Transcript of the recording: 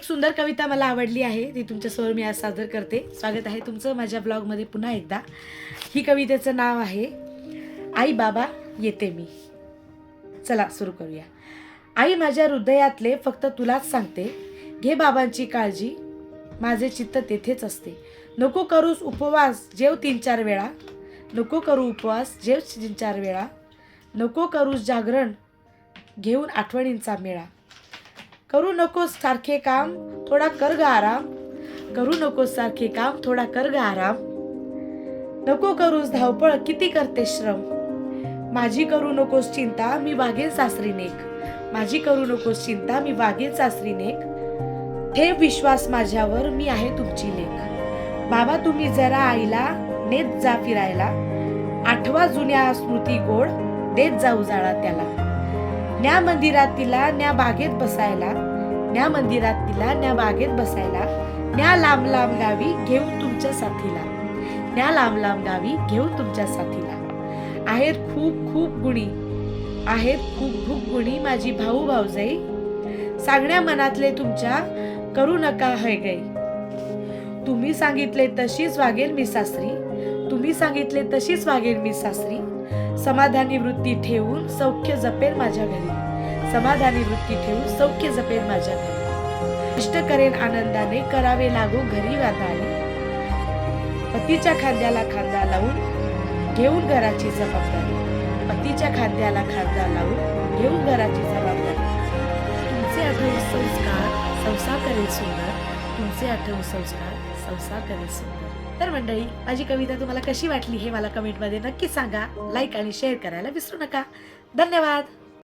एक सुंदर कविता मला आवडली आहे. ती तुमच्यासमोर मी आज सादर करते. स्वागत आहे तुमचं माझ्या ब्लॉगमध्ये पुन्हा एकदा. ही कवितेचं नाव आहे आई बाबा येते मी. चला सुरू करूया. आई माझ्या हृदयातले फक्त तुलाच सांगते. घे बाबांची काळजी. माझे चित्त तेथेच असते. नको करूस उपवास जेव तीन चार वेळा. नको करू उपवास जेव तीन चार वेळा. नको करूस जागरण. घेऊन आठवणींचा मेळा. करू नकोस सारखे काम थोडा कर ग आराम. करू नकोस सारखे काम थोडा कर ग आराम. नको करूस धावपळ किती करते श्रम? माझी करू नकोस चिंता मी वागेन सासरी नेक. माझी करू नकोस चिंता मी वागेन सासरी नेक. ठेव विश्वास माझ्यावर मी आहे तुमची लेख. बाबा तुम्ही जरा आईला नेत जा फिरायला. आठवा जुन्या स्मृती गोड देत जा उजाळा त्याला. न्या मंदिरात तिला न्या बागेत बसायला. न्या मंदिरात तिला न्या बागेत बसायला. न्या लांब लांब गावी घेऊन तुमच्या साथीला. न्या लांब लांब गावी घेऊन तुमच्या साथीला. आहेत खूप खूप गुणी. आहेत खूप खूप गुणी माझी भाऊ भाऊजाई. सांगण्या मनातले तुमच्या करू नका हय गई तुम्ही सांगितले तशीच वागेल मी सासरी. तुम्ही सांगितले तशीच वागेल मी सासरी. समाधानी वृत्ती ठेवून सौख्य जपेल माझ्या घरी. समाधानी वृत्ती ठेवून सौख्य जपेल माझ्या घरी. इष्ट करेन आनंदाने करावे लागू घरी वादाने पतीच्या खांद्याला खांदा लावून घेऊन घराची जबाबदारी. पतीच्या खांद्याला खांदा लावून घेऊन घराची जबाबदारी. तुमचे आठव संस्कार संसार करेल सुंदर. तुमचे आठव संस्कार संसार करेल सुंदर. तर मंडळी माझी कविता तुम्हाला कशी वाटली हे मला कमेंटमध्ये नक्की सांगा. लाईक आणि शेअर करायला विसरू नका. धन्यवाद.